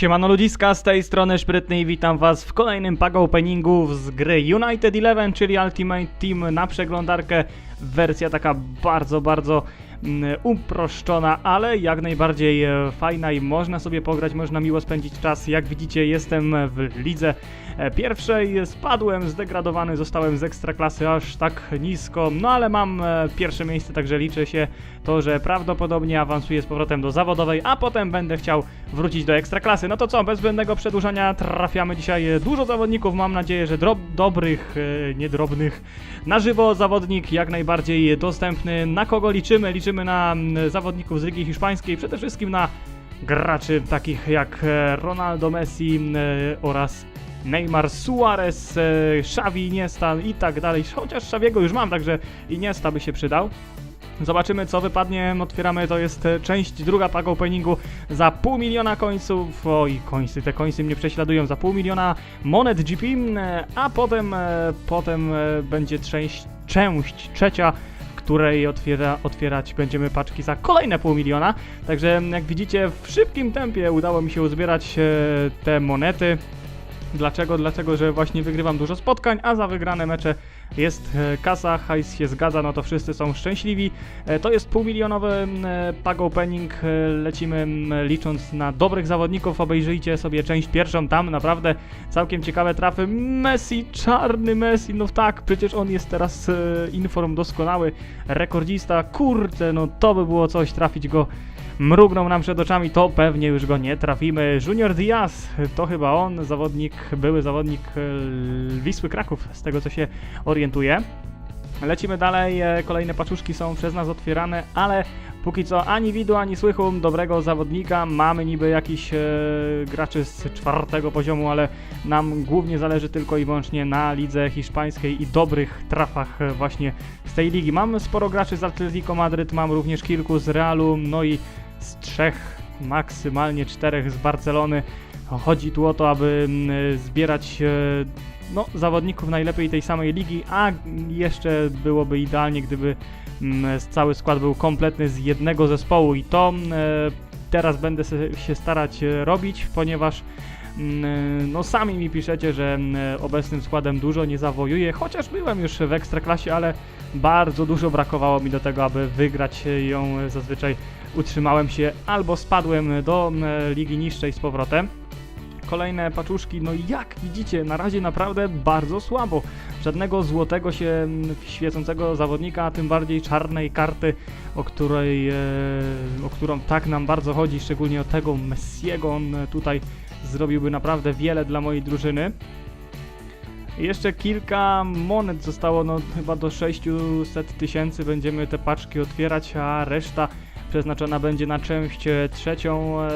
Siemano ludziska, z tej strony Szprytny i witam was w kolejnym pack openingu z gry United Eleven, czyli Ultimate Team na przeglądarkę. Wersja taka bardzo, bardzo mm, uproszczona, ale jak najbardziej e, fajna i można sobie pograć, można miło spędzić czas. Jak widzicie jestem w lidze pierwszej, spadłem, zdegradowany, zostałem z ekstraklasy aż tak nisko, no ale mam e, pierwsze miejsce, także liczy się to, że prawdopodobnie awansuję z powrotem do zawodowej, a potem będę chciał wrócić do ekstraklasy. No to co, bez zbędnego przedłużania trafiamy dzisiaj e, dużo zawodników, mam nadzieję, że drob dobrych, e, niedrobnych. Na żywo zawodnik jak najbardziej dostępny. Na kogo liczymy? Liczymy na zawodników z Ligi Hiszpańskiej, przede wszystkim na graczy takich jak e, Ronaldo Messi e, oraz Neymar Suarez, e, Xavi Iniesta i tak dalej. Chociaż Xaviego już mam, także Iniesta by się przydał. Zobaczymy co wypadnie. Otwieramy, to jest e, część druga pack openingu za pół miliona końców. Oj, końcy, te końce mnie prześladują. Za pół miliona monet GP, e, a potem, potem będzie część, część trzecia której otwiera, otwierać będziemy paczki za kolejne pół miliona. Także jak widzicie w szybkim tempie udało mi się uzbierać te monety. Dlaczego? Dlatego, że właśnie wygrywam dużo spotkań, a za wygrane mecze jest e, kasa, hajs się zgadza, no to wszyscy są szczęśliwi. E, To jest półmilionowy e, pack opening, lecimy licząc na dobrych zawodników, obejrzyjcie sobie część pierwszą, tam naprawdę całkiem ciekawe trafy. Messi, czarny Messi, no tak, przecież on jest teraz inform doskonały, rekordzista, kurczę, no to by było coś, trafić go mrugnął nam przed oczami, to pewnie już go nie trafimy. Junior Diaz, to chyba on, zawodnik, były zawodnik Wisły Kraków, z tego co się orientuję. Lecimy dalej, e, kolejne paczuszki są przez nas otwierane, ale póki co ani widu, ani słychu dobrego zawodnika. Mamy niby jakiś e, graczy z czwartego poziomu, ale nam głównie zależy tylko i wyłącznie na lidze hiszpańskiej i dobrych trafach e, właśnie z tej ligi. Mam sporo graczy z Atletico Madryt, mam również kilku z Realu, no i z trzech, maksymalnie czterech z Barcelony. Chodzi tu o to, aby mm, zbierać e, no, zawodników najlepiej tej samej ligi, a jeszcze byłoby idealnie, gdyby mm, cały skład był kompletny z jednego zespołu i to mm, e, teraz będę się starać e, robić, ponieważ mm, no sami mi piszecie, że obecnym składem dużo nie zawojuje, chociaż byłem już w Ekstraklasie, ale bardzo dużo brakowało mi do tego, aby wygrać ją. Zazwyczaj utrzymałem się albo spadłem do ligi niższej z powrotem. Kolejne paczuszki, no jak widzicie, na razie naprawdę bardzo słabo. Żadnego złotego się mm, świecącego zawodnika, a tym bardziej czarnej karty, o której, e, o którą tak nam bardzo chodzi, szczególnie o tego Messiego. On tutaj zrobiłby naprawdę wiele dla mojej drużyny. I Jeszcze kilka monet zostało, no chyba do 600 tysięcy będziemy te paczki otwierać, a reszta przeznaczona będzie na część e, trzecią, e,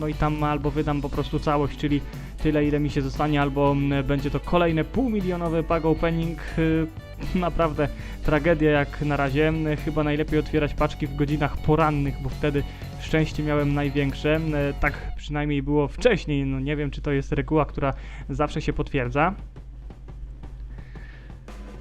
no i tam albo wydam po prostu całość, czyli tyle ile mi się zostanie, albo będzie to kolejne półmilionowy pack opening. E, Naprawdę tragedia jak na razie. Chyba najlepiej otwierać paczki w godzinach porannych, bo wtedy szczęście miałem największe. Tak przynajmniej było wcześniej, no nie wiem czy to jest reguła, która zawsze się potwierdza.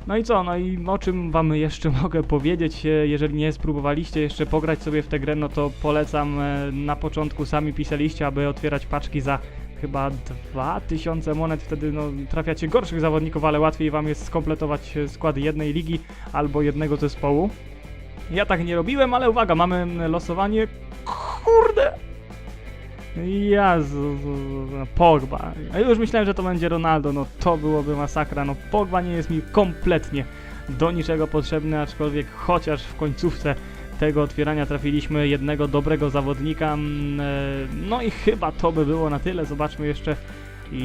No i co, no i o czym wam jeszcze mogę powiedzieć, e, jeżeli nie spróbowaliście jeszcze pograć sobie w tę grę, no to polecam, e, na początku sami pisaliście, aby otwierać paczki za chyba 2000 monet, wtedy no, trafiacie gorszych zawodników, ale łatwiej wam jest skompletować e, skład jednej ligi albo jednego zespołu. Ja tak nie robiłem, ale uwaga, mamy losowanie, kurde! Jezu, no, Pogba. A już myślałem, że to będzie Ronaldo, no to byłoby masakra. No Pogba nie jest mi kompletnie do niczego potrzebny, aczkolwiek chociaż w końcówce tego otwierania trafiliśmy jednego dobrego zawodnika. mm, e, No i chyba to by było na tyle. Zobaczmy jeszcze e,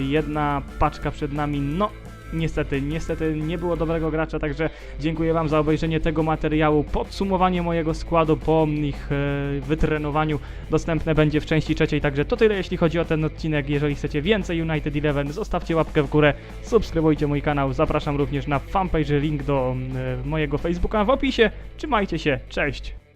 jedna paczka przed nami. No niestety, niestety nie było dobrego gracza, także dziękuję Wam za obejrzenie tego materiału. Podsumowanie mojego składu po ich e, wytrenowaniu dostępne będzie w części trzeciej, także to tyle jeśli chodzi o ten odcinek. Jeżeli chcecie więcej United Eleven, zostawcie łapkę w górę, subskrybujcie mój kanał. Zapraszam również na fanpage, link do e, mojego Facebooka w opisie. Trzymajcie się, cześć!